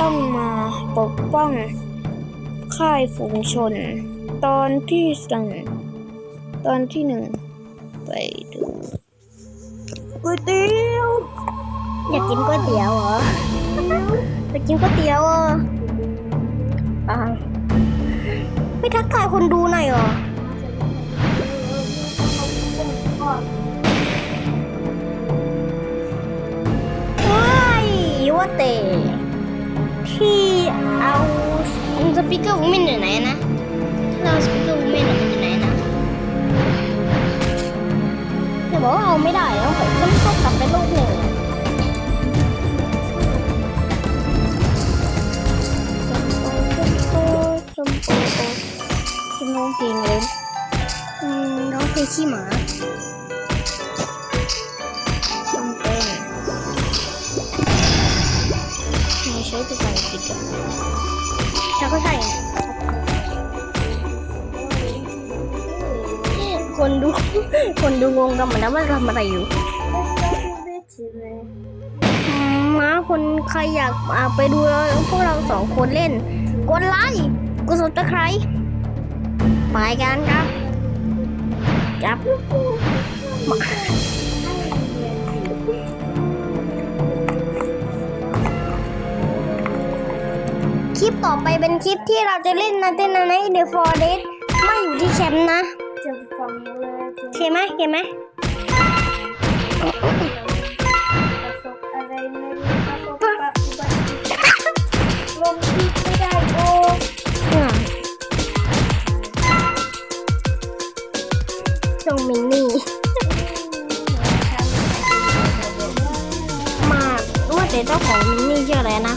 ต้องมาปกป้องค่ายฝูงชน ตอนที่หนึ่งตอนที่หนึ่ง ไปดูก๋วยเตี๋ยว อยากกินก๋วยเตี๋ยวเหรออยากกินก๋วยเตี๋ยวเหรออ่าไม่ทักทายคนดูหน่อยเหรอว้ายว่าแต่ ที่เอาสปีกเกอร์วูแมนอยู่ไหนนะถ้าเราสปีกเกอร์วูแมนมันอยู่ไหนนะจะบอกว่าเอาไม่ได้ต้องไปต้องกลับไปโลกหนึ่งอะชมโอชมโอชมโอเพลงเลยอืมร้องเพลงขี้หมา ใช้ภาษาอังกฤษอะแล้วก็ใช่คนดู คนดูงงกันหมดแล้วว่าทำอะไรอยู่มาคนใครอยากไปดูพวกเราสองคนเล่น กดไลค์กดซับสไครไปกันครับ ครับ ลิปต่อไปเป็นคลิปที่เราจะเล่นนะเต้นนะในเดอะฟอร์เรสไม่อยู่ที่แชมป์นะจะฟังเลยโอเคไหมเคไหมประสบอะไรไม่รู้ประสบกับอุบัติเหตุลงที่ไม่ได้โอ้อืมช่องมินนี่มาว่าแต่เจ้าของมินนี่ชื่ออะไรนะ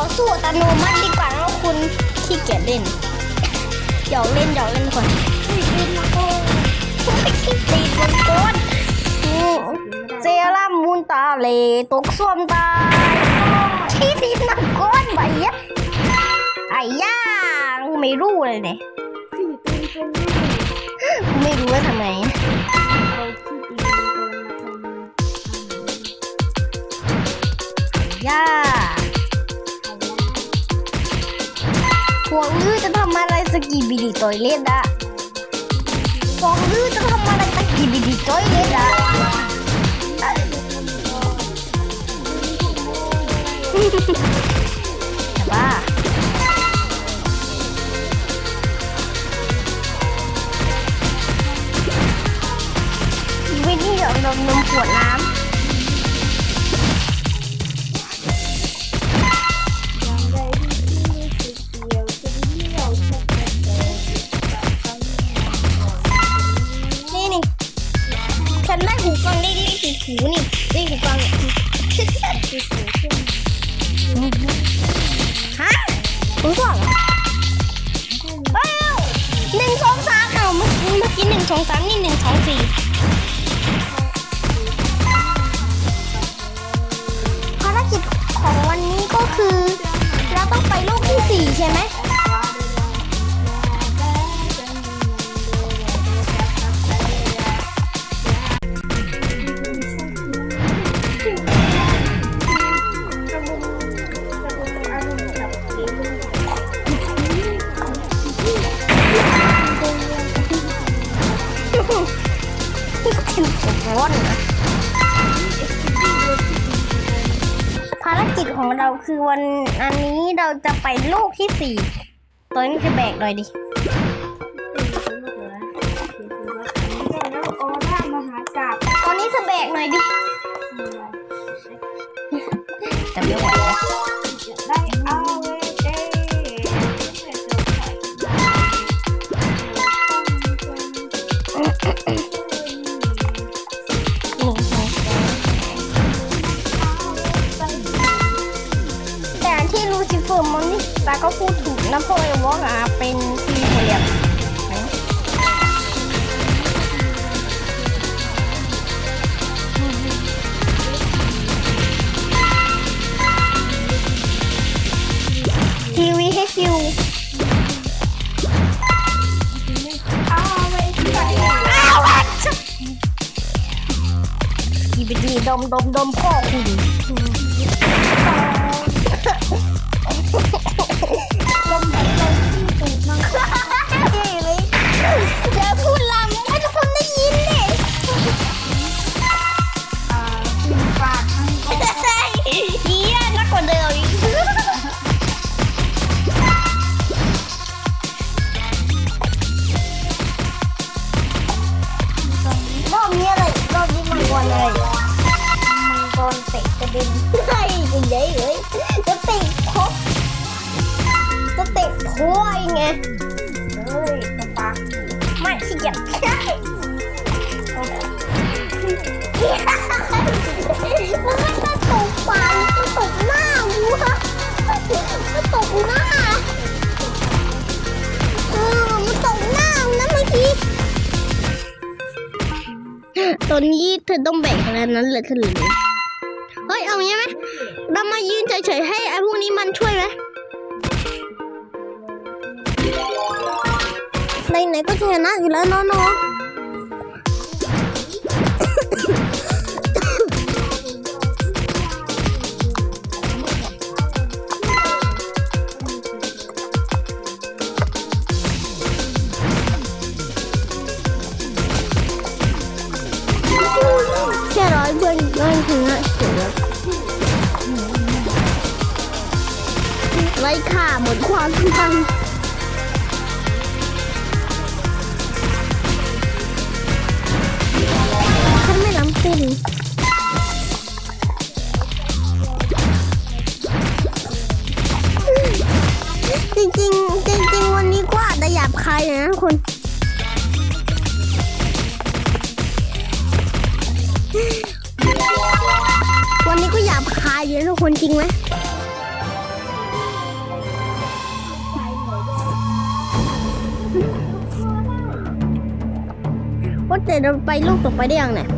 อสู้อัตโนมัติดีกว่านะคุณขี้เกียจเล่นหยอกเล่นหยอกเล่นก่อนที่กินมังกรไม่ขี้ตีมังกรอืมเซรั่มมูนตาเลตกส้วมตายขี้ตีมังกรไปยะไอ้ย่างไม่รู้เลยเนี่ยไม่รู้ว่าทำไมเอาที่กินมังกรมาทำย่า พวงลือจะทำอะไรสกีบิดีตอยเล่นอะพวงลือจะทำอะไรสกีบิดีตอยเล่นอะแต่ว่าวิธีของนมนมขวดน้ำ จะไปลูกที่สี่ตัวนี้จะแบกหน่อยดิ ตอนนี้เธอต้องแบ่งขนาดนั้นเลยเธอเลยเฮ้ยเอางี้ไหมเรามายืนเฉยๆให้ไอ้พวกนี้มันช่วยไหมไหนๆก็ชนะอยู่แล้วเนาะ ค่ะ หมดความสัมพัน เราไปลูกต่อไปได้ยังเนี่ย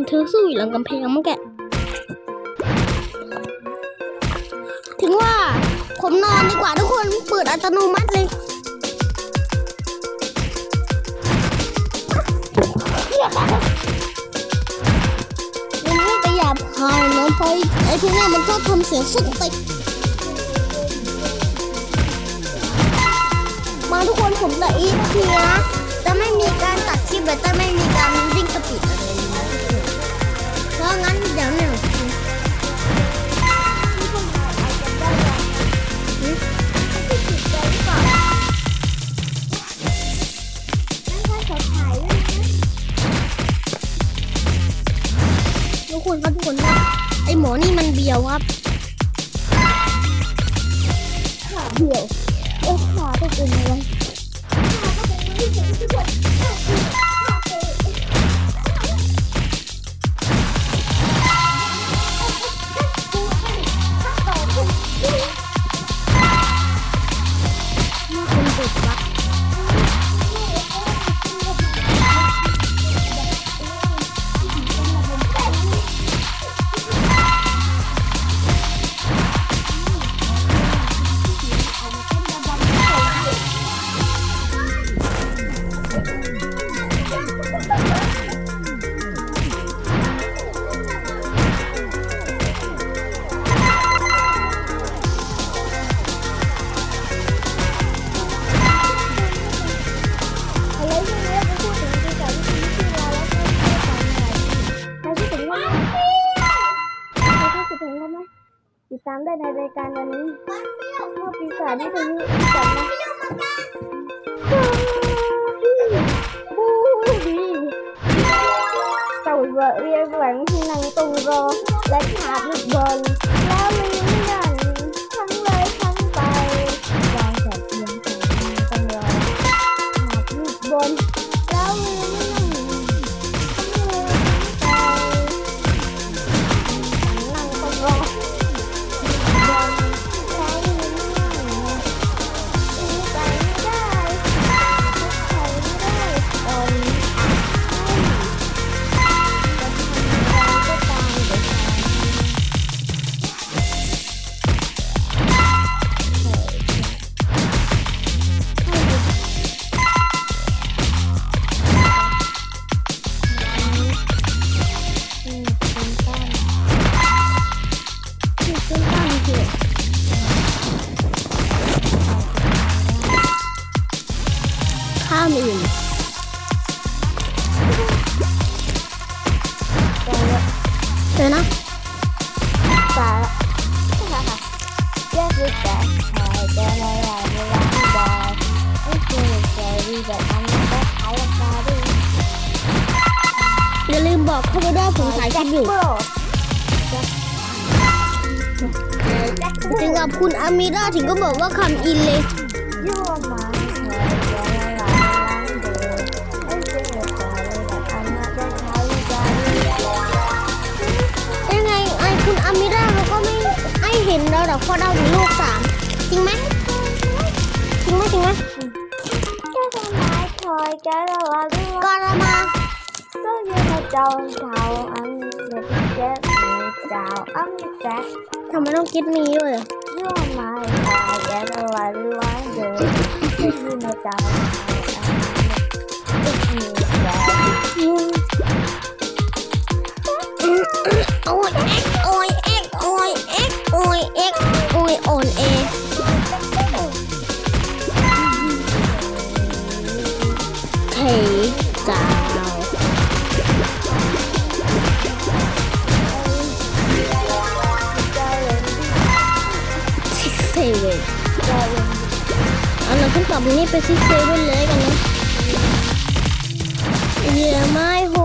นเธอสู้อยู่หลังกำแพงเมื่อกี้ถึงว่าผมนอนดีกว่าทุกคนเปิดอัตโนมัติเลยมันไม่ไปหยาบคายนะเพราะไอ้พวกเนี้ยมันชอบทำเสียงสุดติกมาทุกคนผมจะอีกทีนะจะไม่มีการตัดคลิปและจะไม่มีการวิ่งสปีด อะไรเลยนะเพรางั้นเดี๋ยวหนึ่งทุกคนครับทุกคนครับไอหมอนี่มันเบียวครับขาเบียวโอ้ขาตัวเป็นอะไรนี่คนติดวัก เต่าเวเรียกหลังที่นั่งตรงร ถึงก็บอกว่าคำอินเลยยังไงไอคุณอามิราเขาก็ไม่ไอเห็นเราหรอกเพราะเราเป็นลูกสามจริงไหมจริงไหมจริงไหมก็เรามาทำไมต้องคิดนี้ด้วย อะ You're my fire, the light reminder. You know that It's me, that โอ้ยโอ้ยเอ็กโอ้ยเอ็กโอ้ยเอ็กโอ้ยอ่อนเอเทกา ว่นเอาเราขึ้นต่อไปนี่ไปซิกเซเว่นเลยกันนะเยี่ยมไม่โห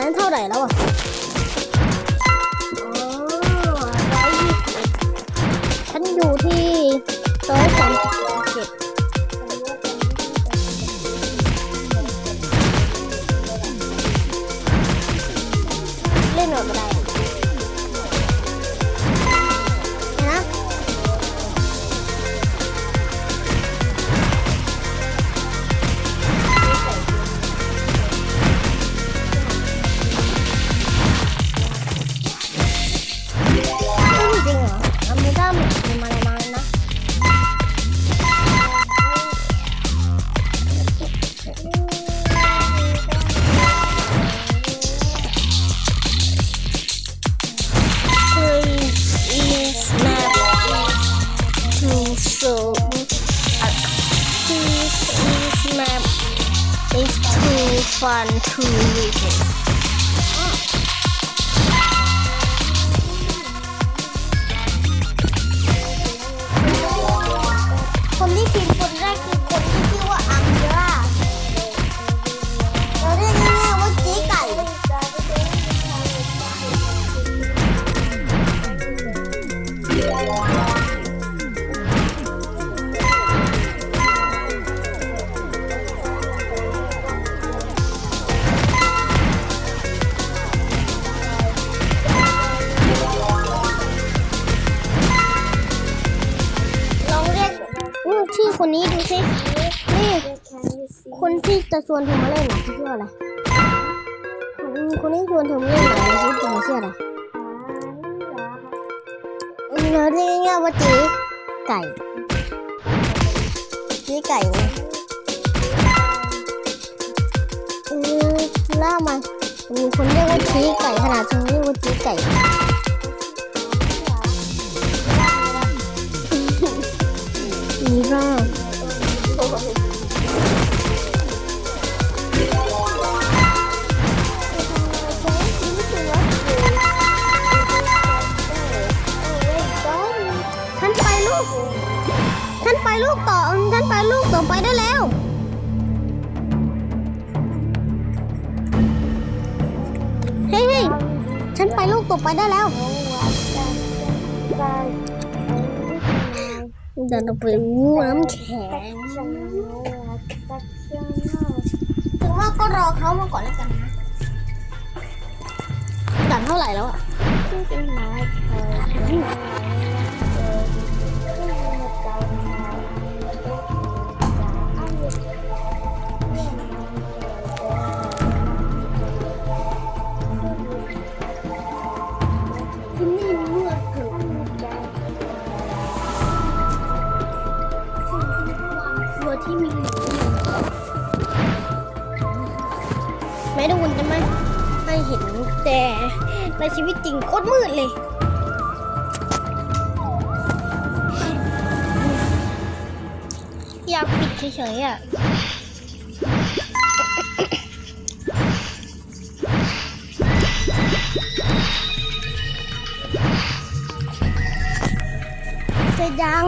นั้นเท่าไหร่แล้วอะฉันอยู่ที่ร้อยสามสิบเจ็ด fun to read it. คนนี้ดูสิ นี่คนที่จะชวนเธอมาเล่นน่ะเชื่ออะไรคนที่ชวนเธอมาเล่นน่ะเขาชื่อชื่ออะไรอืมเราเรียกง่ายๆว่าจ๊ไก่จ๊ไก่ไงอืมล่ามามีคนเรียกว่าจ๊ไก่ขนาดเธอเรียกว่าจ๊ไก่มีร่าง ฉันไปลูกต่อ ฉันไปลูกต่อไปได้แล้ว เฮ้ยเฮ้ยฉันไปลูกต่อไปได้แล้ว เดินออกไปวูน้ำแข็งถึงว่าก็รอเขามาก่อนแล้วกันนะด่านเท่าไหร่แล้วอะ ที่มีไม่ทุกคนจะไม่ไม่เห็นแต่ในชีวิตจริงโคตรมืดเลยอยากปิดเฉยๆอะเสร็จยัง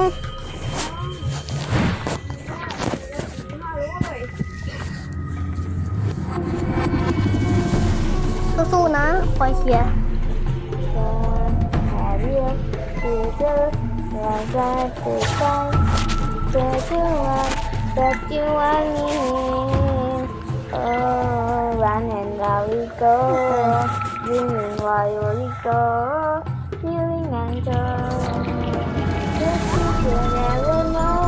ๆนะคอยเชียร์ Run and now we go, dreaming while we go, feeling and joy. Just you never know,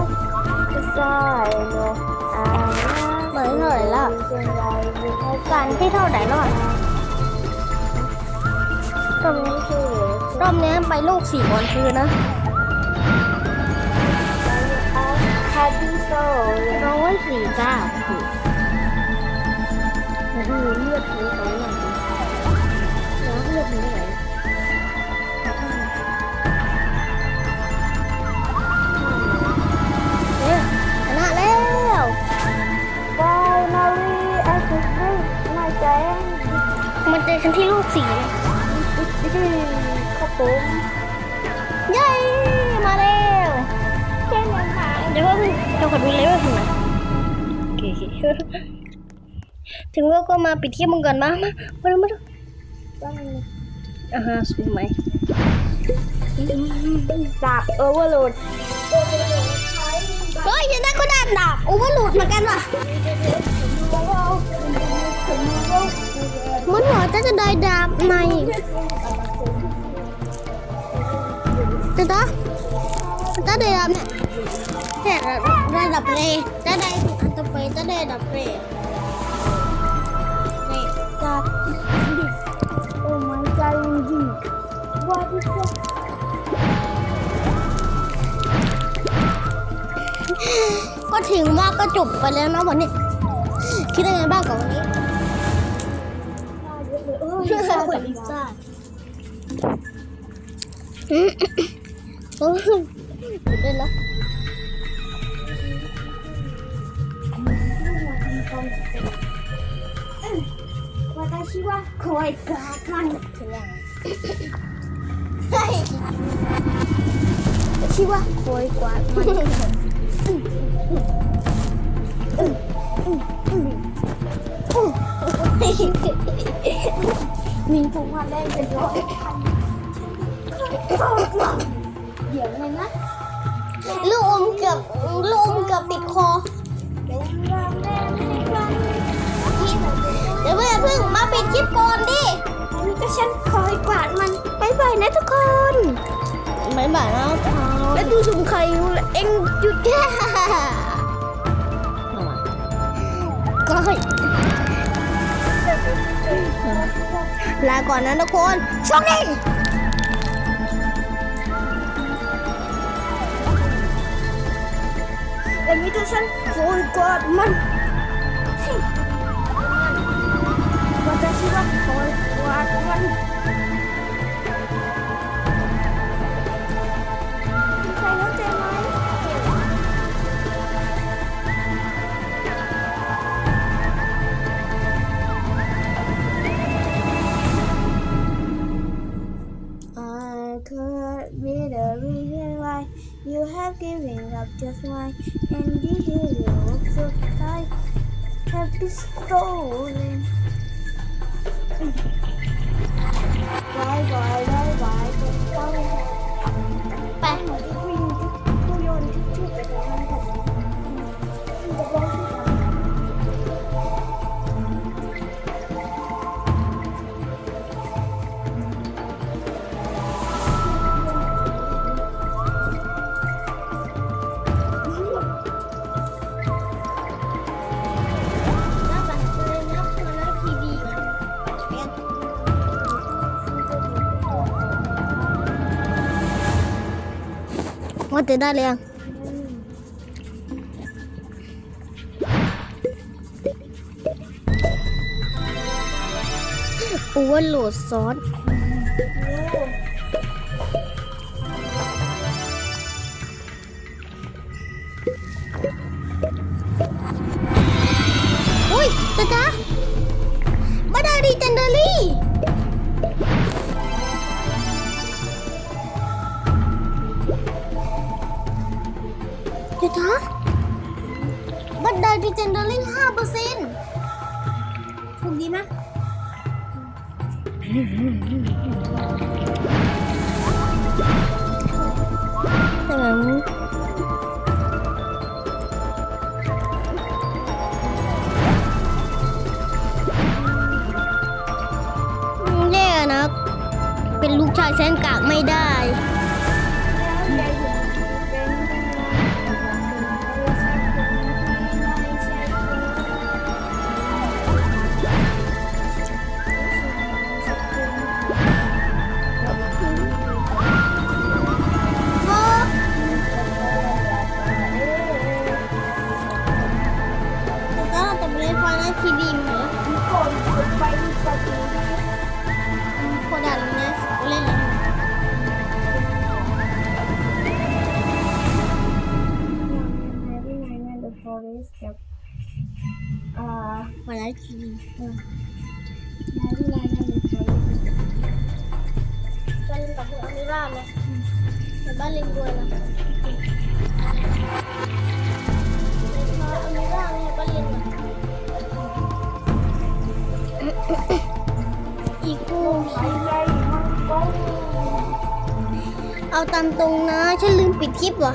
cause I know I'm เหมือนเท่าไหร่แล้ว not การที่เท่าไห ร่แล้วอะรอบนี้รอบนี้ไปลูกสี่วันคืนนะ Happy soul ร้อยสี่เก้ามาดูเลือดนี้เขาหน่อยดิน้ำเลือดนี้ไหนเอ๊ะชนะแล้ว Finally I can breathe my day มันเจอกันที่ลูกสี่ เลยครับผมเย้มาแล้วแค่นั้นค่ะเดี๋ยวว่าเดี๋ยวขอดูเลเวลถึงไหนโอเคถึงว่าก็มาปิดที่มึงก่อนมามามาดูมาดูอ่าฮะสูงไหมดาบโอเวอร์โหลดเฮ้ยยังได้ก็ได้ดาบโอเวอร์โหลดเหมือนกันว่ะ มันหัวจะจะได้ดาบในจะต่อจะได้ดาบเนี่ยแค่ได้ดับเลยจะได้อันต่อไปจะได้ดับเลยนี่จับโอ้ my god จริงๆ What is that ก็ถึงว่าก็จบไปแล้วนะวันนี้ คิดยังไงบ้างกับวันนี้ เต้นแล้ว วัน 私は声がかんはい私は声がมันมีพวกมาเล่นเป็นร้อยพัน เดี๋ยวเลยนะลูกอมเกือบลูกอมเกือบติดคอเดี๋ยวเพื่อนเพิ่งมาปิดคลิปก่อนดิอันนี้ก็ฉันคอยกวาดมันบายบายนะทุกคนบายบายนะแล้วดูสุ่มไข่เอ็งหยุดแค่ก็ลาก่อนนะทุกคนโชคดี อันนี้ก็ฉันคอ ว่าจะได้เลยงโอเวอร์โหลดซอส เดี๋ยวนะบัตรไดดิเจนเดอรี่ห้าเปอร์เซ็นต์ถูกดีไหมแต่แบบแย่นะเป็นลูกชายแสนกากไม่ได้ วันนั้นทีดีบ้านเล่นกับพวกอเมร่าไหมแต่บ้านเล่นด้วยนะอเมร่าเนี่ยบ้านเล่นนะอีกคู่เอาตามตรงนะ ฉันลืมปิดคลิปว่ะ